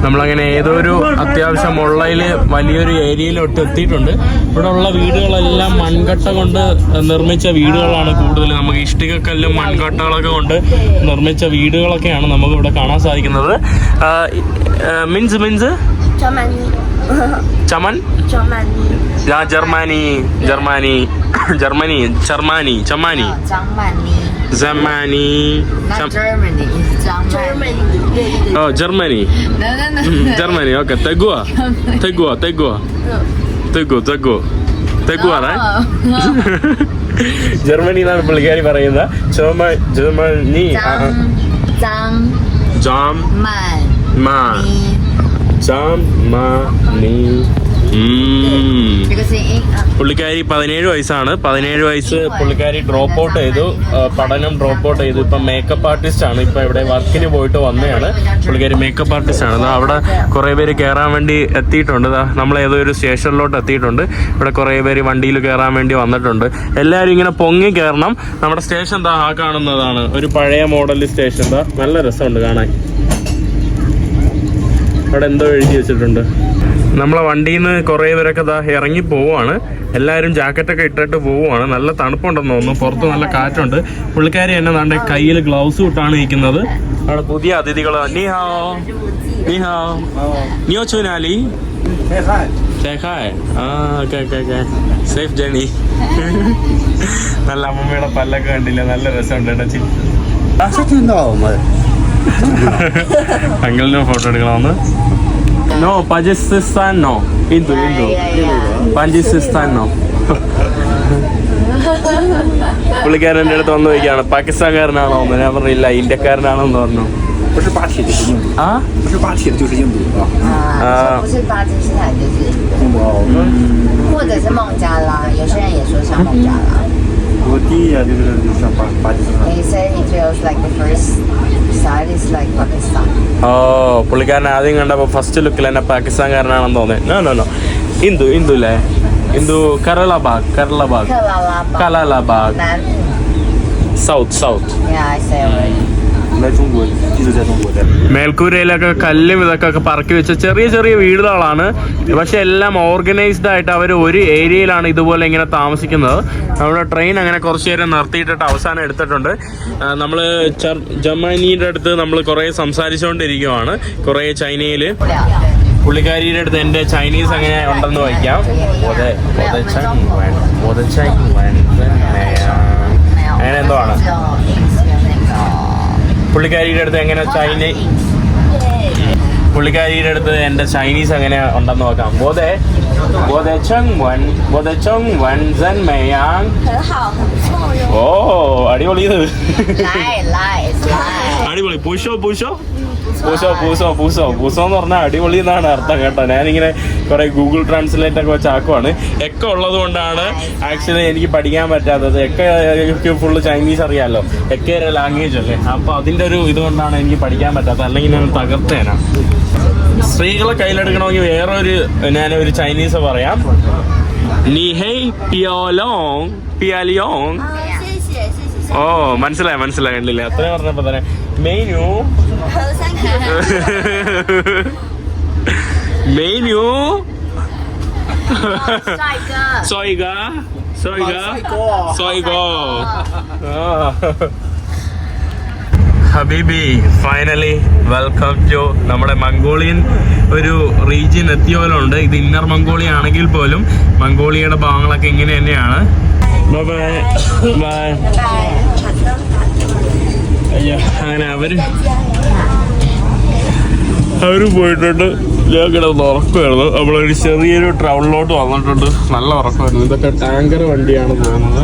നമ്മളങ്ങനെ ഏതോ ഒരു അത്യാവശ്യം ഉള്ളയിൽ വലിയൊരു ഏരിയയിലോട്ട് എത്തിയിട്ടുണ്ട്. ഇവിടെ ഉള്ള വീടുകളെല്ലാം മൺകട്ട കൊണ്ട് നിർമ്മിച്ച വീടുകളാണ് കൂടുതൽ നമുക്ക് ഇഷ്ടികക്കല്ലും മൺകട്ടകളൊക്കെ കൊണ്ട് നിർമ്മിച്ച വീടുകളൊക്കെയാണ് നമുക്ക് ഇവിടെ കാണാൻ സാധിക്കുന്നത്. മിൻസ് മിൻസ്? ചമൻ? ജർമ്മനി ജർമ്മനി ജർമ്മനി
ജർമാനി ചമാനി
Zamani.
Not Germany. It's Germany.
Oh, Germany.
No, no, no.
Hmm, Germany. Okay. Tegua. Tegua. Tegua. Tegua. Tegua. Tegua,
no. right?
No.
Germany
ನಾನು
ಬಲ್ಗೇರಿ
ಬರೆಯಿಂದ ಜರ್ಮ ಜರ್ಮನಿ ಜಾಮ್
ಜಾಮ್ ಮಾ ಜಾಮ್ ಮಾ ನೀ
പുള്ളിക്കാരി പതിനേഴ് വയസ്സാണ്. പതിനേഴ് വയസ്സ് പുള്ളിക്കാരി ഡ്രോപ്പ് ഔട്ട് ചെയ്തു. പഠനം ഡ്രോപ്പ് ഔട്ട് ചെയ്തു. ഇപ്പം മേക്കപ്പ് ആർട്ടിസ്റ്റ് ആണ്. ഇപ്പം ഇവിടെ വർക്കിന് പോയിട്ട് വന്നതാണ് പുള്ളിക്കാരി മേക്കപ്പ് ആർട്ടിസ്റ്റ് ആണ്. അവിടെ കുറേ പേര് കയറാൻ വേണ്ടി എത്തിയിട്ടുണ്ട്. നമ്മൾ ഏതോ ഒരു സ്റ്റേഷനിലോട്ട് എത്തിയിട്ടുണ്ട്. ഇവിടെ കുറേ പേര് വണ്ടിയിൽ കയറാൻ വേണ്ടി വന്നിട്ടുണ്ട്. എല്ലാവരും ഇങ്ങനെ പൊങ്ങി കയറണം നമ്മുടെ സ്റ്റേഷൻ ദാ ആ കാണുന്നതാണ്. ഒരു പഴയ മോഡൽ സ്റ്റേഷൻ. ദാ നല്ല രസമുണ്ട് കാണാൻ. അവിടെ എന്തോ എഴുതി വെച്ചിട്ടുണ്ട്. നമ്മളെ വണ്ടിയിൽ നിന്ന് കുറേ പേരൊക്കെ ഇതാ ഇറങ്ങി പോവുകയാണ് എല്ലാവരും ജാക്കറ്റൊക്കെ ഇട്ടിട്ട് പോവുകയാണ് നല്ല തണുപ്പുണ്ടെന്ന് തോന്നുന്നു. പുറത്ത് നല്ല കാറ്റുണ്ട്. പുള്ളിക്കാരി എന്നെ നമ്മുടെ കയ്യിൽ ഗ്ലൗസ് ഇട്ടാണ് ഇരിക്കുന്നത് അവിടെ പുതിയ അതിഥികൾ. സേഫ് ജേണി നല്ല അമ്മമ്മയുടെ പല്ലൊക്കെ കണ്ടില്ല? നല്ല രസമുണ്ട് കേട്ടോ അങ്കിളിന് ഫോട്ടോ എടുക്കണമെന്ന്. No, Pajisistano. Indo. yeah, Hindu. Yeah, yeah. Pajisistano. no. പുള്ളിക്കാരന്റെ അടുത്ത് വന്നു ചോദിക്കാണ് പാകിസ്ഥാൻകാരനാണോ എന്ന് ഞാൻ പറഞ്ഞില്ല ഇന്ത്യക്കാരനാണോ എന്ന് പറഞ്ഞു ആ
Roti and
They said it feels like the first sight is like Pakistan.
Oh, ഓ പുള്ളിക്കാരൻ ആദ്യം കണ്ടപ്പോൾ ഫസ്റ്റ് ലുക്കിൽ എന്നെ പാകിസ്ഥാൻകാരനാണെന്ന് തോന്നുന്നത് നോ നോ നോ ഇന്ദു ഇന്ദു അല്ലേ ഇന്ദു കരളബാഗ് കരളബാഗ്.
Kalalabad.
കലാലബാഗ്.
Then,
south south
yeah, I say already.
来中国一直在中国待。
മേൽക്കൂരയിലൊക്കെ കല്ലും ഇതൊക്കെ പറക്കി വെച്ച ചെറിയ ചെറിയ വീടുകളാണ് പക്ഷെ എല്ലാം ഓർഗനൈസ്ഡ് ആയിട്ട് അവർ ഒരു ഏരിയയിലാണ് ഇതുപോലെ ഇങ്ങനെ താമസിക്കുന്നത് നമ്മുടെ ട്രെയിൻ അങ്ങനെ കുറച്ച് നേരം നിർത്തിയിട്ടിട്ട് അവസാനം എടുത്തിട്ടുണ്ട് നമ്മൾ ജർമ്മനിയുടെ അടുത്ത് നമ്മൾ കുറേ സംസാരിച്ചുകൊണ്ടിരിക്കുവാണ് കുറേ ചൈനയിൽ
不了。
പുള്ളിക്കാരിയുടെ അടുത്ത് എൻ്റെ ചൈനീസ് എങ്ങനെ ഉണ്ടെന്ന് വായിക്കാം ഒതെ ഒതെ ചൈ ഒതെ ചൈ അങ്ങനെ എന്തോ ആണ്
只有只有那个。
പുള്ളിക്കാരിയുടെ അടുത്ത് എങ്ങനെ ചൈനീസ് പുള്ളിക്കാരിയുടെ അടുത്ത് എന്റെ ചൈനീസ് എങ്ങനെ ഉണ്ടെന്ന് നോക്കാം. ബോധേ ഓ അടിപൊളി അടിപൊളി. പുഷോ പുഷോ? പൂസോ പൂസോ പൂസോ പൂസോ എന്ന് പറഞ്ഞാൽ അടിപൊളി എന്നാണ് അർത്ഥം കേട്ടോ. ഞാനിങ്ങനെ കുറെ ഗൂഗിൾ ട്രാൻസ്ലേറ്റ് ഒക്കെ വെച്ചാക്കുവാണ് എക്ക ഉള്ളത് കൊണ്ടാണ് ആക്ച്വലി എനിക്ക് പഠിക്കാൻ പറ്റാത്തത്. എക്ക ഫുള്ള് ചൈനീസ് അറിയാമല്ലോ എക്ക ഒരു ലാംഗ്വേജ് അല്ലേ? അപ്പൊ അതിന്റെ ഒരു ഇതുകൊണ്ടാണ് എനിക്ക് പഠിക്കാൻ പറ്റാത്തത്. അല്ലെങ്കിൽ ഞാൻ തകർത്തേനാ. സ്ത്രീകളെ കയ്യിലെടുക്കണമെങ്കിൽ ഞാൻ ഞാനൊരു ചൈനീസ് പറയാം. നിഹൈ പിയോലോങ് പിയാലിയോങ് ഓ മനസ്സിലായി മനസ്സിലായി കണ്ടില്ലേ? അത്ര പറഞ്ഞപ്പോ തന്നെ. മെയിനു മെയിനു സോയിക സോയിക സോയിക ഹബീബി ഫൈനലി വെൽക്കം ടു നമ്മുടെ മംഗോളിയൻ ഒരു റീജിയൻ എത്തിയ പോലെ ഉണ്ട് ഇത് ഇന്നർ മംഗോളിയ ആണെങ്കിൽ പോലും മംഗോളിയയുടെ ഭാഗങ്ങളൊക്കെ ഇങ്ങനെ തന്നെയാണ്. Bye bye. Bye. അയ്യോ അങ്ങനെ അവർ അവർ പോയിട്ടുണ്ട്. ഞാൻ കിടന്ന് ഉറക്കമായിരുന്നു നമ്മളൊരു ചെറിയൊരു ടൗണിലോട്ട് വന്നിട്ടുണ്ട്. നല്ല ഉറക്കമായിരുന്നു. ഇതൊക്കെ ടാങ്കർ വണ്ടിയാണ് പോകുന്നത്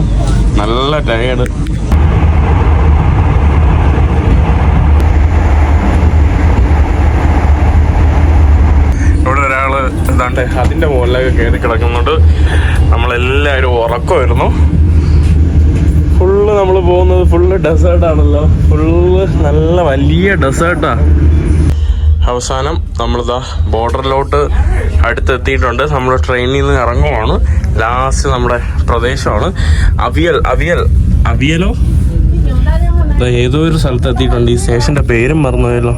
നല്ല ടയേർഡ്. എന്താണ്ട് അതിന്റെ മുകളിലൊക്കെ കയറി കിടക്കുന്നുണ്ട്. നമ്മളെല്ലാവരും ഉറക്കമായിരുന്നു. ഫുള്ള് നമ്മൾ പോകുന്നത് ഫുള്ള് ഡെസേർട്ട് ആണല്ലോ. ഫുള്ള് നല്ല വലിയ ഡെസേർട്ടാ അവസാനം നമ്മളിതാ ബോർഡറിലോട്ട് അടുത്തെത്തിയിട്ടുണ്ട്. നമ്മൾ ട്രെയിനിൽ നിന്ന് ഇറങ്ങുവാണ്. ലാസ്റ്റ് നമ്മുടെ പ്രദേശമാണ്. അവിയൽ അവിയൽ. അവിയലോ? ഏതോ ഒരു സ്ഥലത്ത് എത്തിയിട്ടുണ്ട്. ഈ സ്റ്റേഷന്റെ പേരും മറന്നുപോയല്ലോ.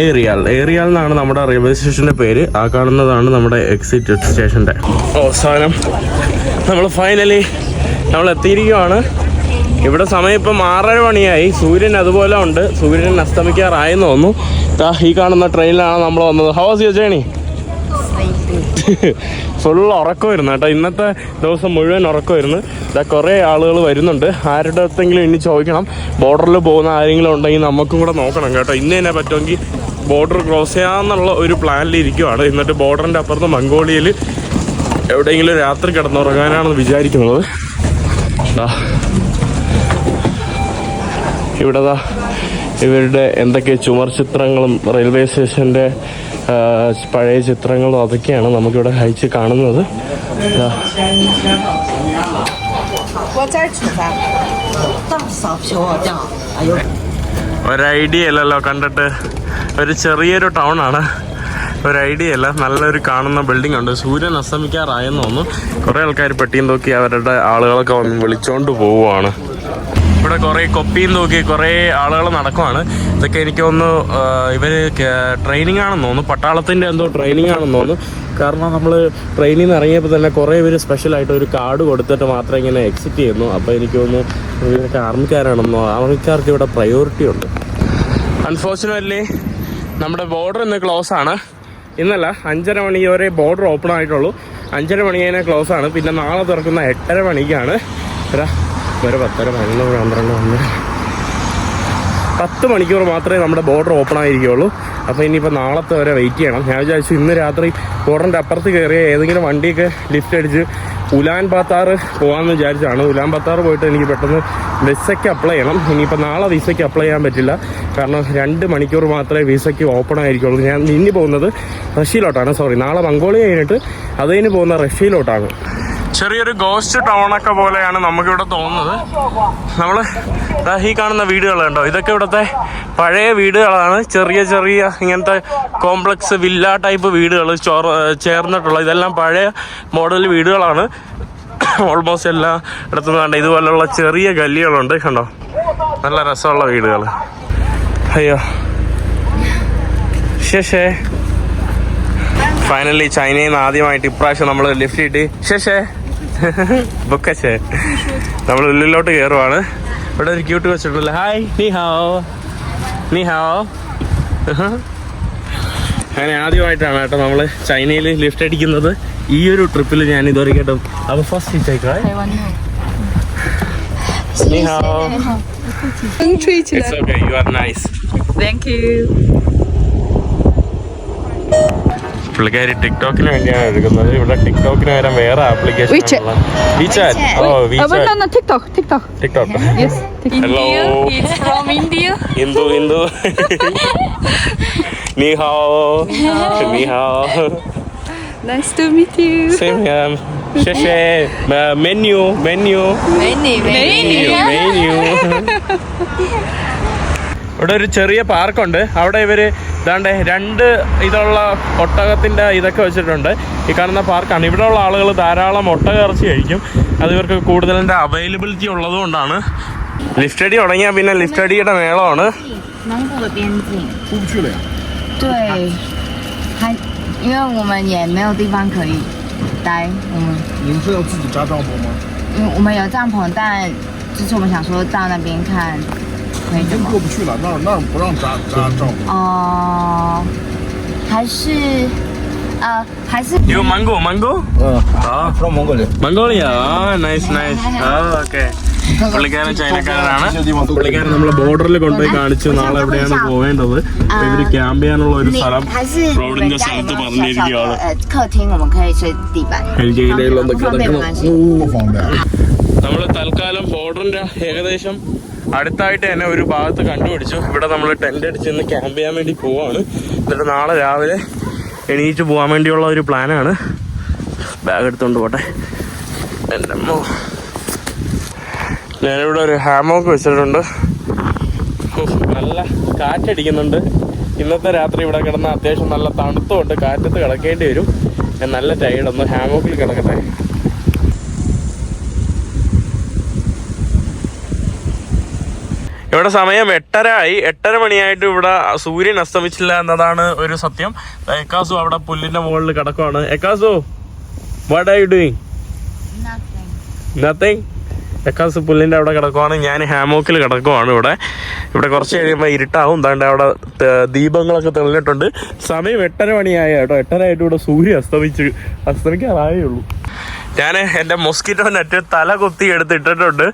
ഏറിയാൽ. ഏറിയാൽ എന്നാണ് നമ്മുടെ റെയിൽവേ സ്റ്റേഷന്റെ പേര്. ആ കാണുന്നതാണ് നമ്മുടെ എക്സിറ്റ് സ്റ്റേഷന്റെ അവസാനം നമ്മൾ ഫൈനലി നമ്മൾ എത്തിയിരിക്കുവാണ് ഇവിടെ സമയം ഇപ്പം ആറര മണിയായി. സൂര്യൻ അതുപോലെ ഉണ്ട്. സൂര്യൻ അസ്തമിക്കാറായെന്ന് തോന്നുന്നു. ഈ കാണുന്ന ട്രെയിനിലാണ് നമ്മൾ വന്നത്. ഹൗസ് യു ജേണി ഫുൾ ഉറക്കമായിരുന്നു കേട്ടോ. ഇന്നത്തെ ദിവസം മുഴുവൻ ഉറക്കമായിരുന്നു ഇതാ കുറേ ആളുകൾ വരുന്നുണ്ട്. ആരുടെ അടുത്തെങ്കിലും ഇനി ചോദിക്കണം. ബോർഡറിൽ പോകുന്ന ആരെങ്കിലും ഉണ്ടെങ്കിൽ നമുക്കും കൂടെ നോക്കണം കേട്ടോ. ഇന്ന് തന്നെ പറ്റുമെങ്കിൽ ബോർഡർ ക്രോസ് ചെയ്യാമെന്നുള്ള ഒരു പ്ലാനിൽ ഇരിക്കുവാണ്. എന്നിട്ട് ബോർഡറിന്റെ അപ്പുറത്ത് മംഗോളിയയിൽ എവിടെയെങ്കിലും രാത്രി കിടന്നുറങ്ങാനാണെന്ന് വിചാരിക്കുന്നത്. ദാ. ഇവിടെ ഇവരുടെ എന്തൊക്കെ ചുമർ ചിത്രങ്ങളും റെയിൽവേ സ്റ്റേഷന്റെ പഴയ ചിത്രങ്ങളും അതൊക്കെയാണ് നമുക്കിവിടെ അയച്ച് കാണുന്നത്. ഒരു ഐഡിയ അല്ലല്ലോ കണ്ടിട്ട്. ഒരു ചെറിയൊരു ടൗൺ ആണ് ഒരു ഐഡിയ അല്ല നല്ലൊരു കാണുന്ന ബിൽഡിംഗ് ഉണ്ട്. സൂര്യൻ അസ്തമിക്കാറായെന്ന് തോന്നുന്നു. കുറേ ആൾക്കാർ പെട്ടിയും നോക്കി അവരുടെ ആളുകളൊക്കെ വന്ന് വിളിച്ചോണ്ട് പോവുകയാണ് ഇവിടെ കുറേ കൊപ്പിയും നോക്കി കുറേ ആളുകൾ നടക്കുവാണ്. ഇതൊക്കെ എനിക്കൊന്ന് ഇവർ ട്രെയിനിങ് ആണെന്ന് തോന്നുന്നു. പട്ടാളത്തിന്റെ എന്തോ ട്രെയിനിങ് ആണെന്ന് തോന്നുന്നു. കാരണം നമ്മൾ ട്രെയിനിൽ നിന്ന് ഇറങ്ങിയപ്പോൾ തന്നെ കുറേ പേര് സ്പെഷ്യലായിട്ട് ഒരു കാർഡ് കൊടുത്തിട്ട് മാത്രം ഇങ്ങനെ എക്സിറ്റ് ചെയ്യുന്നു. അപ്പോൾ എനിക്ക് ഇവരൊക്കെ ആർമിക്കാരാണെന്നോ ആർമിക്കാർക്ക് ഇവിടെ പ്രയോറിറ്റി ഉണ്ട്. അൺഫോർച്ചുനേറ്റ്ലി നമ്മുടെ ബോർഡർ ഇന്ന് ക്ലോസ് ആണ്. ഇന്നല്ല അഞ്ചര മണി വരെ ബോർഡർ ഓപ്പൺ ആയിട്ടുള്ളൂ. അഞ്ചര മണി കഴിഞ്ഞാൽ ക്ലോസ് ആണ്. പിന്നെ നാളെ തുറക്കുന്ന എട്ടര മണിക്കാണ്. ഒരു പത്തര പതിനൊന്ന് പന്ത്രണ്ട് ഒന്നര പത്ത് മണിക്കൂർ മാത്രമേ നമ്മുടെ ബോർഡർ ഓപ്പൺ ആയിരിക്കുള്ളൂ. അപ്പോൾ ഇനിയിപ്പോൾ നാളത്തെ വരെ വെയിറ്റ് ചെയ്യണം. ഞാൻ വിചാരിച്ചു ഇന്ന് രാത്രി ബോർഡറിന്റെ അപ്പുറത്ത് കയറിയ ഏതെങ്കിലും വണ്ടിയൊക്കെ ലിഫ്റ്റ് അടിച്ച് ഉലാൻ ബാത്താർ പോകാമെന്ന് വിചാരിച്ചാണ്. ഉലാൻ ബാത്താർ പോയിട്ട് എനിക്ക് പെട്ടെന്ന് വിസയ്ക്ക് അപ്ലൈ ചെയ്യണം. ഇനിയിപ്പോൾ നാളെ വിസയ്ക്ക് അപ്ലൈ ചെയ്യാൻ പറ്റില്ല. കാരണം രണ്ട് മണിക്കൂർ മാത്രമേ വിസയ്ക്ക് ഓപ്പൺ ആയിരിക്കുള്ളൂ. ഞാൻ ഇനി പോകുന്നത് റഷ്യയിലോട്ടാണ്. സോറി നാളെ മംഗോളിയ കഴിഞ്ഞിട്ട് അതിന് പോകുന്ന റഷ്യയിലോട്ടാണ്. ചെറിയൊരു ഗോസ്റ്റ് ടൗൺ ഒക്കെ പോലെയാണ് നമുക്ക് ഇവിടെ തോന്നുന്നത് നമ്മൾ ഈ കാണുന്ന വീടുകൾ കണ്ടോ? ഇതൊക്കെ ഇവിടുത്തെ പഴയ വീടുകളാണ്. ചെറിയ ചെറിയ ഇങ്ങനത്തെ കോംപ്ലക്സ് വില്ല ടൈപ്പ് വീടുകൾ ചോർ ചേർന്നിട്ടുള്ള ഇതെല്ലാം പഴയ മോഡൽ വീടുകളാണ്. ഓൾമോസ്റ്റ് എല്ലാ ഇടത്തുനിന്ന് കണ്ട ഇതുപോലുള്ള ചെറിയ ഗല്ലികളുണ്ട് കണ്ടോ? നല്ല രസമുള്ള വീടുകൾ. അയ്യോ. ശേഷേ ഫൈനലി ചൈനയിൽ നിന്ന് ആദ്യമായിട്ട് ഇപ്രാവശ്യം നമ്മൾ ലിഫ്റ്റ് കിട്ടി ശേഷേ (laughs) ബൊക്കശേ നമ്മൾ ഉള്ളിലോട്ട് കയറുവാണ് ഇവിടെ ഒരു ക്യൂട്ട് വെച്ചിട്ടുണ്ടല്ലോ ഹായ് നീ ഹാവോ നീ ഹാവോ (laughs) അങ്ങനെ ആദ്യമായിട്ടാണ് കേട്ടോ നമ്മൾ ചൈനയിൽ ലിഫ്റ്റ് അടിക്കുന്നത്. ഈ ഒരു ട്രിപ്പിൽ ഞാൻ ഇതുവരെ കേട്ടോ. അപ്പോൾ ഫസ്റ്റ് ഇച്ചേക്കാ നീ ഹാവോ it's you are nice
thank you
പുള്ളിക്കാരി ടിക്ടോക്കിന് വേണ്ടിയാണ് എടുക്കുന്നത്. ഇവിടെ ടിക്ടോക്കിന് പകരം വേറെ ആപ്ലിക്കേഷൻ
India.
ഹിന്ദു ഹിന്ദു നീ ഹാവോ നീ ഹാവോ
Nice to meet you.
Same here ശേഷേ menu menu
Many,
menu menu ഇവിടെ ഒരു ചെറിയ പാർക്കുണ്ട്. അവിടെ ഇവർ ഇതാണ്ട് രണ്ട് ഇതുള്ള ഒട്ടകത്തിന്റെ ഇതൊക്കെ വെച്ചിട്ടുണ്ട്. ഈ കാണുന്ന പാർക്കാണ്. ഇവിടെയുള്ള ഉള്ള ആളുകൾ ധാരാളം ഒട്ടക ഇറച്ചി കഴിക്കും. അത് ഇവർക്ക് കൂടുതലിന്റെ അവൈലബിലിറ്റി ഉള്ളതുകൊണ്ടാണ് ലിഫ്റ്റ് അടി തുടങ്ങിയാൽ പിന്നെ ലിഫ്റ്റ് അടിയുടെ മേളമാണ്
蒙古的边境出不去了呀？对，还因为我们也没有地方可以待，我们
你们是要自己扎帐篷吗？
因为我们有帐篷，但就是我们想说到那边看 可以的吗？
过不去了，那儿那儿不让扎扎帐篷。
哦、还是呃，还是
യു മംഗോ മംഗോ
嗯，
ആ
from Mongolia。
മംഗോളിയ ആ നൈസ് നൈസ് ആ ഓക്കെ പുള്ളിക്കാരൻ ചൈനക്കാരനാണ്
这些地方都可以
പുള്ളിക്കാരൻ നമ്മളെ ബോർഡറിൽ കൊണ്ടുപോയി കാണിച്ചു നാളെ എവിടെയാണ് പോവേണ്ടത് അപ്പൊ ഇവര് ക്യാമ്പ് ചെയ്യാനുള്ള ഒരു
你
സ്ഥലം
还是你
റോഡിന്റെ
们家有
സ്ഥലത്ത്
没有小小的
പറഞ്ഞിരിക്കുകയാണ്
呃客厅，我们可以睡地板。
എനിക്ക് ഇതിലൊന്ന്
不方便没
കിടക്കണം
关系。
不方便。
നമ്മൾ തൽക്കാലം ബോർഡറിന്റെ ഏകദേശം അടുത്തായിട്ട് തന്നെ ഒരു ഭാഗത്ത് കണ്ടുപിടിച്ചു. ഇവിടെ നമ്മൾ ടെന്റ് അടിച്ച് ഇന്ന് ക്യാമ്പ് ചെയ്യാൻ വേണ്ടി പോവാണ്. എന്നിട്ട് നാളെ രാവിലെ എണീറ്റ് പോകാൻ വേണ്ടിയുള്ള ഒരു പ്ലാനാണ് ബാഗ് എടുത്തുകൊണ്ട് പോട്ടെ. എന്റെ അമ്മ. ഞാനിവിടെ ഒരു ഹാമോക്ക് വെച്ചിട്ടുണ്ട്. നല്ല കാറ്റടിക്കുന്നുണ്ട്. ഇന്നത്തെ രാത്രി ഇവിടെ കിടന്ന അത്യാവശ്യം നല്ല തണുത്തുകൊണ്ട് കാറ്റത്ത് കിടക്കേണ്ടി വരും. നല്ല ടൈഡ് ഒന്ന് ഹാമോക്കിൽ കിടക്കട്ടെ. ഇവിടെ സമയം എട്ടര ആയി എട്ടര മണിയായിട്ട് ഇവിടെ സൂര്യൻ അസ്തമിച്ചില്ല എന്നതാണ് ഒരു സത്യം. എക്കാസു അവിടെ പുല്ലിന്റെ മുകളിൽ കിടക്കുവാണ്. എക്കാസു what are you doing nothing എക്കാസ് പുല്ലിന്റെ അവിടെ കിടക്കുവാണ്. ഞാൻ ഹാമോക്കിൽ കിടക്കുവാണ് ഇവിടെ. ഇവിടെ കുറച്ച് കഴിയുമ്പോൾ ഇരുട്ടാവും. എന്താണ്ട് അവിടെ ദീപങ്ങളൊക്കെ തെളിഞ്ഞിട്ടുണ്ട്. സമയം എട്ടര മണിയായ കേട്ടോ. എട്ടര ആയിട്ട് ഇവിടെ സൂര്യൻ അസ്തമിച്ച് അസ്തമിക്കാറായേ ഉള്ളൂ. ഞാൻ എന്റെ മൊസ്കിറ്റോ നെറ്റ് തല കുത്തി എടുത്തിട്ടിട്ടുണ്ട്.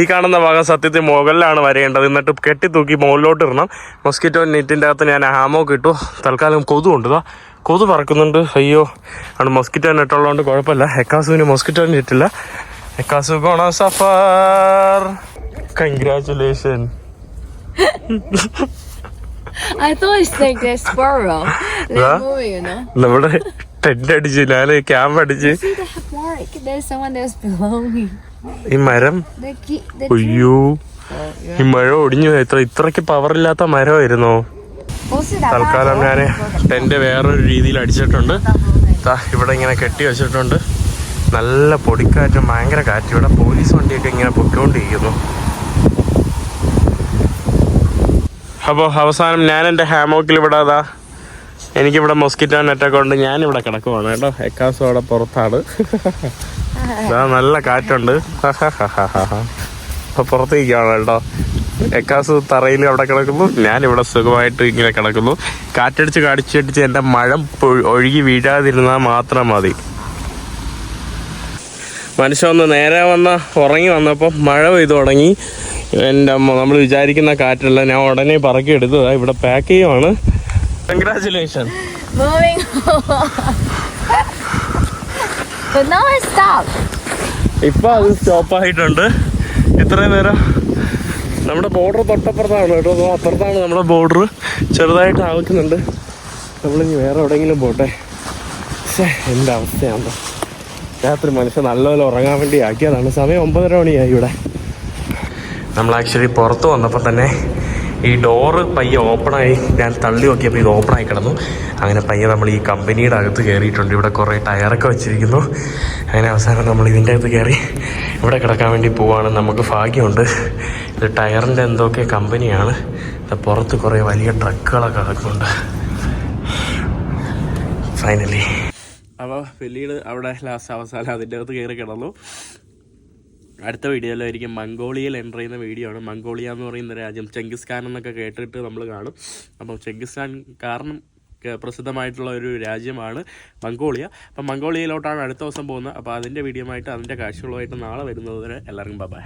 ഈ കാണുന്ന ഭാഗം സത്യത്തിൽ മുകളിലാണ് വരേണ്ടത്. എന്നിട്ട് കെട്ടി തൂക്കി മുകളിലോട്ട് ഇടണം മൊസ്കിറ്റോ നെറ്റിന്റെ അകത്ത് ഞാൻ ഹാമോ കിട്ടു തൽക്കാലം കൊതു ഉണ്ട് കൊതു പറക്കുന്നുണ്ട്. അയ്യോ ആണ് മൊസ്കിറ്റോ നെറ്റ് ഉള്ളതുകൊണ്ട് കുഴപ്പമില്ല. എക്കാസുവിന് മൊസ്കിറ്റോ നെറ്റില്ല എക്കാസു gonna suffer congratulation
I thought it's like a squirrel. They're moving, you know.
Tent അടിച്ച് ലാലെ ക്യാമ്പ് അടിച്ച്. ഈ മരം? അയ്യോ. ഈ മഴ ഒടിഞ്ഞു എത്ര ഇത്രക്ക് പവർ ഇല്ലാത്ത മരമായിരുന്നോ? തൽക്കാലം ഞാൻ ടെന്റ് വേറൊരു രീതിയിൽ അടിച്ചിട്ടുണ്ട്. ഇവിടെ ഇങ്ങനെ കെട്ടി വെച്ചിട്ടുണ്ട്. നല്ല പൊടിക്കാറ്റും ഭയങ്കര കാറ്റും. ഇവിടെ പോലീസ് വണ്ടിയൊക്കെ ഇങ്ങനെ പൊക്കോണ്ടിരിക്കുന്നു അപ്പോൾ അവസാനം ഞാൻ എന്റെ ഹാമോക്കിൽ ഇവിടെ അതാ എനിക്കിവിടെ മൊസ്കിറ്റോ നെറ്റൊക്കെ ഉണ്ട്. ഞാനിവിടെ കിടക്കുവാണ് കേട്ടോ. എക്കാസും അവിടെ പുറത്താണ്. നല്ല കാറ്റുണ്ട്. അപ്പോൾ പുറത്തേക്കാണ് കേട്ടോ. എക്കാസ് തറയിൽ അവിടെ കിടക്കുന്നു. ഞാനിവിടെ സുഖമായിട്ട് ഇങ്ങനെ കിടക്കുന്നു. കാറ്റടിച്ച് കാടിച്ചടിച്ച് എന്റെ മഴ ഒഴുകി വീഴാതിരുന്നാൽ മാത്രം മതി. മനുഷ്യ ഒന്ന് നേരെ വന്ന ഉറങ്ങി വന്നപ്പോൾ മഴ പെയ്തു തുടങ്ങി. എന്റെ അമ്മ നമ്മൾ വിചാരിക്കുന്ന കാറ്റല്ല. ഞാൻ ഉടനെ പറക്കി എടുത്തതാണ് ഇവിടെ പാക്ക് ചെയ്യുവാണ്. Congratulation
Moving. on. but now I stop.
ഇപ്പൊ അത് സ്റ്റോപ്പ് ആയിട്ടുണ്ട്. ഇത്രയും നേരം നമ്മുടെ ബോർഡർ തൊട്ടപ്പുറത്താണ് കേട്ടോ. അതോ അപ്പുറത്താണ് നമ്മുടെ ബോർഡർ ചെറുതായിട്ട് ആവുന്നുണ്ട്. നമ്മളിനി വേറെ എവിടെയെങ്കിലും പോട്ടെ. പക്ഷേ എന്റെ അവസ്ഥയാണ്. രാത്രി മനുഷ്യൻ നല്ലപോലെ ഉറങ്ങാൻ വേണ്ടി ആക്കിയതാണ്. സമയം ഒമ്പതര മണിയായി ഇവിടെ. നമ്മൾ ആക്ച്വലി പുറത്ത് വന്നപ്പോൾ തന്നെ ഈ ഡോറ് പയ്യെ ഓപ്പണായി ഞാൻ തള്ളി നോക്കിയപ്പോൾ ഇത് ഓപ്പണായി കിടന്നു. അങ്ങനെ പയ്യെ നമ്മൾ ഈ കമ്പനിയുടെ അകത്ത് കയറിയിട്ടുണ്ട്. ഇവിടെ കുറേ ടയറൊക്കെ വെച്ചിരിക്കുന്നു. അങ്ങനെ അവസാനം നമ്മൾ ഇതിന്റെ അകത്ത് കയറി ഇവിടെ കിടക്കാൻ വേണ്ടി പോവാണ്. നമുക്ക് ഭാഗ്യമുണ്ട്. ഇത് ടയറിന്റെ എന്തൊക്കെ കമ്പനിയാണ്. പുറത്ത് കുറേ വലിയ ട്രക്കുകളൊക്കെ കിടക്കുന്നുണ്ട്. ഫൈനലി അപ്പോൾ പിന്നീട് അവിടെ ലാസ്റ്റ് അവസാനം അതിന്റെ അകത്ത് കയറി കിടന്നു. അടുത്ത വീഡിയോയിലായിരിക്കും മംഗോളിയയിൽ എന്റർ ചെയ്യുന്ന വീഡിയോ ആണ്. മംഗോളിയ എന്ന് പറയുന്ന രാജ്യം ചെങ്കിസ് ഖാൻ എന്നൊക്കെ കേട്ടിട്ട് നമ്മൾ കാണും. അപ്പോൾ ചെങ്കിസ് ഖാൻ കാരണം പ്രസിദ്ധമായിട്ടുള്ള ഒരു രാജ്യമാണ് മംഗോളിയ. അപ്പം മംഗോളിയയിലോട്ടാണ് അടുത്ത ദിവസം പോകുന്നത്. അപ്പോൾ അതിന്റെ വീഡിയോ ആയിട്ട് അതിന്റെ കാഴ്ചകളുമായിട്ട് നാളെ വരുന്നത് വരെ എല്ലാവർക്കും ബൈ